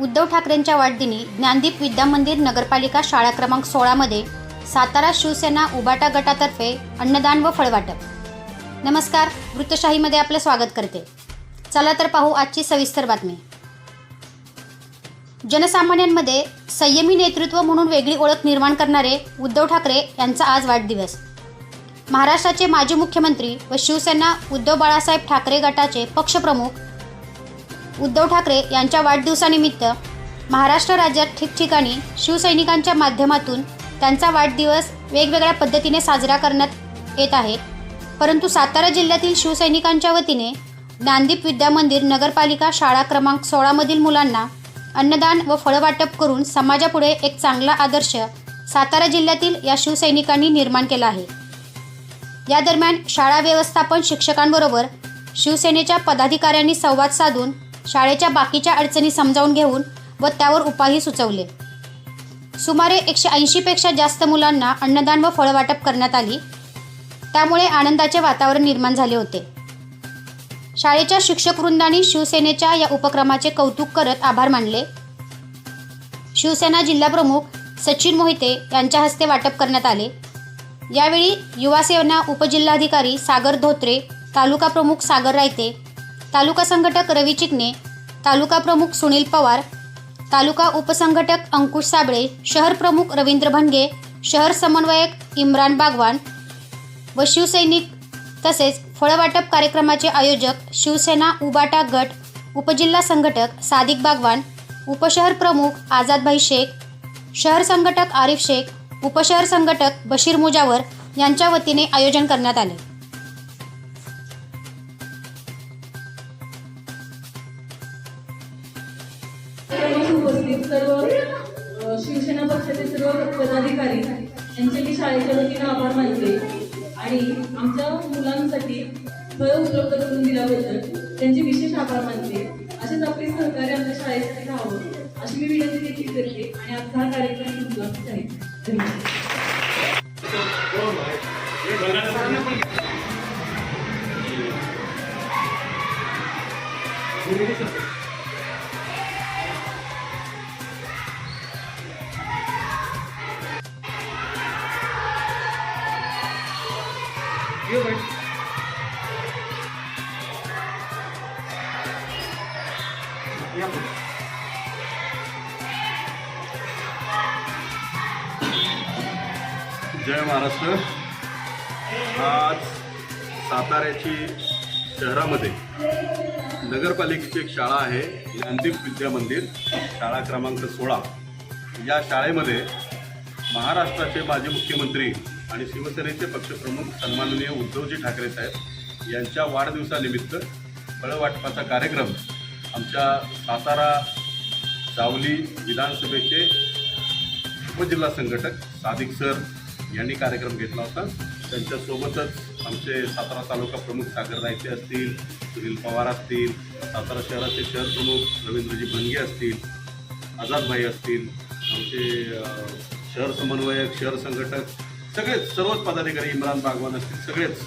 उद्धव ठाकरेंच्या वाढदिनी ज्ञानदीप विद्यामंदिर नगरपालिका शाळा क्रमांक सोळामध्ये सातारा शिवसेना उबाटा गटातर्फे अन्नदान व फळवाटप. नमस्कार वृत्तशाहीमध्ये आपलं स्वागत करते. चला तर पाहू आजची सविस्तर बातमी. जनसामान्यांमध्ये संयमी नेतृत्व म्हणून वेगळी ओळख निर्माण करणारे उद्धव ठाकरे यांचा आज वाढदिवस. महाराष्ट्राचे माजी मुख्यमंत्री व शिवसेना उद्धव बाळासाहेब ठाकरे गटाचे पक्षप्रमुख उद्धव ठाकरे यांच्या वाढदिवसानिमित्त महाराष्ट्र राज्यात ठिकठिकाणी शिवसैनिकांच्या माध्यमातून त्यांचा वाढदिवस वेगवेगळ्या पद्धतीने साजरा करण्यात येत आहे. परंतु सातारा जिल्ह्यातील शिवसैनिकांच्या वतीने ज्ञानदीप विद्यामंदिर नगरपालिका शाळा क्रमांक सोळामधील मुलांना अन्नदान व फळवाटप करून समाजापुढे एक चांगला आदर्श सातारा जिल्ह्यातील या शिवसैनिकांनी निर्माण केला आहे. या दरम्यान शाळा व्यवस्थापन शिक्षकांबरोबर शिवसेनेच्या पदाधिकाऱ्यांनी संवाद साधून शाळेच्या बाकीच्या अडचणी समजावून घेऊन व त्यावर उपायही सुचवले. सुमारे एकशे ऐंशीपेक्षा जास्त मुलांना अन्नदान व फळवाटप करण्यात आली. त्यामुळे आनंदाचे वातावरण निर्माण झाले होते. शाळेच्या शिक्षकवृंदांनी शिवसेनेच्या या उपक्रमाचे कौतुक करत आभार मानले. शिवसेना जिल्हाप्रमुख सचिन मोहिते यांच्या हस्ते वाटप करण्यात आले. यावेळी युवासेना उपजिल्हाधिकारी सागर धोत्रे तालुका प्रमुख सागर रायते तालुका संघटक रवी चिकणे तालुका प्रमुख सुनील पवार तालुका उपसंघटक अंकुश साबळे शहर प्रमुख रवींद्र भंगे शहर समन्वयक इम्रान बागवान व शिवसैनिक तसेच फळवाटप कार्यक्रमाचे आयोजक शिवसेना उबाटा गट उपजिल्हा संघटक सादिक बागवान उपशहर प्रमुख आझादभाई शेख शहर संघटक आरिफ शेख उपशहर संघटक बशीर मुजावर यांच्या वतीने आयोजन करण्यात आले. सर्वांनी उपस्थित सर्व शिवसेना पक्षाचे सर्व पदाधिकारी यांचे मी शाळेच्या वतीनं आभार मानते. आणि आमच्या मुलांसाठी फळ उपलब्ध करून दिल्याबद्दल त्यांचे विशेष आभार मानते. असेच आपले सहकार्य आमच्या शाळेसाठी राहावं अशी मी विनंती देखील करते. आणि आजचा हा कार्यक्रम उपलब्ध आहे. धन्यवाद. जय महाराष्ट्र. आज साताऱ्याची शहरामध्ये नगरपालिकेची एक शाळा आहे ज्ञानदीप विद्या मंदिर शाळा क्रमांक सोळा. या शाळेमध्ये महाराष्ट्राचे माजी मुख्यमंत्री आणि शिवसेनेचे पक्षप्रमुख सन्माननीय उद्धवजी ठाकरे साहेब यांच्या वाढदिवसानिमित्त फळवाटपाचा कार्यक्रम आमच्या सातारा जावली विधानसभेचे उपजिल्हा संघटक सादिक सर यांनी कार्यक्रम घेतला होता. त्यांच्यासोबतच आमचे सातारा तालुका प्रमुख सागर रायते असतील सुनील पवार असतील सातारा शहराचे शहर प्रमुख रवींद्रजी भंगे असतील आझादभाई असतील आमचे शहर समन्वयक शहर संघटक सगळेच सर्वच पदाधिकारी इम्रान बागवान असतील सगळेच.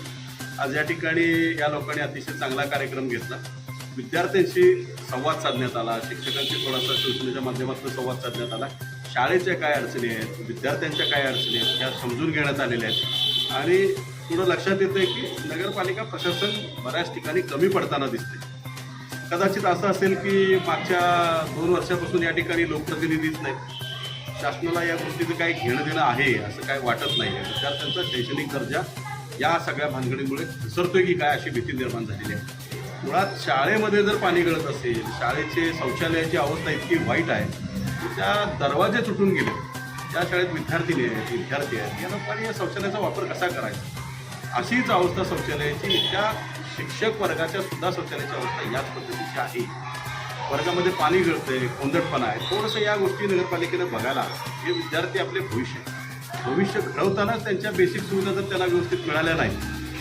आज या ठिकाणी या लोकांनी अतिशय चांगला कार्यक्रम घेतला. विद्यार्थ्यांशी संवाद साधण्यात आला शिक्षकांशी थोडासा सूचनेच्या माध्यमातून संवाद साधण्यात आला. शाळेच्या काय अडचणी आहेत विद्यार्थ्यांच्या काय अडचणी आहेत त्या समजून घेण्यात आलेल्या आहेत. आणि पुढं लक्षात येतं की नगरपालिका प्रशासन बऱ्याच ठिकाणी कमी पडताना दिसते कदाचित असं असेल की मागच्या दोन वर्षापासून या ठिकाणी लोकप्रतिनिधीच नाहीत. शासनाला या गोष्टीचं काही घेणं देणं आहे असं काय वाटत नाही आहे. विद्यार्थ्यांचा शैक्षणिक दर्जा या सगळ्या भानगडीमुळे घसरतोय की काय अशी भीती निर्माण झालेली आहे. मुळात शाळेमध्ये जर पाणी गळत असेल शाळेचे शौचालयाची अवस्था इतकी वाईट आहे की त्या दरवाजे तुटून गेले. त्या शाळेत विद्यार्थिनी आहेत विद्यार्थी आहेत या लोकांनी या शौचालयाचा वापर कसा करायचा? अशीच अवस्था शौचालयाची त्या शिक्षक वर्गाच्या सुद्धा शौचालयाची अवस्था याच पद्धतीची आहे. वर्गामध्ये पाणी गळतंय कोंदटपणा आहे. थोडंसं या गोष्टी नगरपालिकेनं बघायला हे विद्यार्थी आपले भविष्य भविष्य घडवतानाच त्यांच्या बेसिक सुविधा जर त्यांना व्यवस्थित मिळाल्या नाही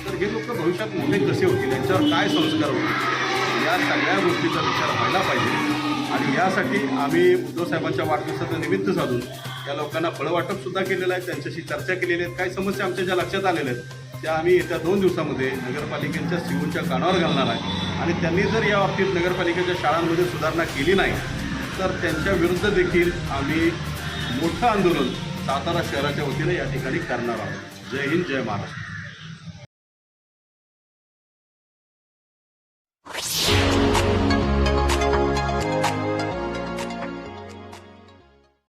तर हे लोक भविष्यात मोठे कसे होतील? यांच्यावर काय संस्कार होतील? या सगळ्या गोष्टीचा विचार व्हायला पाहिजे. आणि यासाठी आम्ही उद्धव साहेबांच्या वाढदिवसाचं निमित्त साधून त्या लोकांना फळवाटप सुद्धा केलेलं आहे. त्यांच्याशी चर्चा केलेली आहेत. काही समस्या आमच्या ज्या लक्षात आलेल्या आहेत त्या आम्ही येत्या दोन दिवसामध्ये नगरपालिकेच्या सीओच्या कानावर घालणार आहे. आणि त्यांनी जर या बाबतीत नगरपालिकेच्या शाळांमध्ये सुधारणा केली नाही तर त्यांच्या विरुद्ध देखील आम्ही मोठं आंदोलन सातारा शहराच्या वतीने या ठिकाणी करणार आहोत. जय हिंद जय महाराष्ट्र.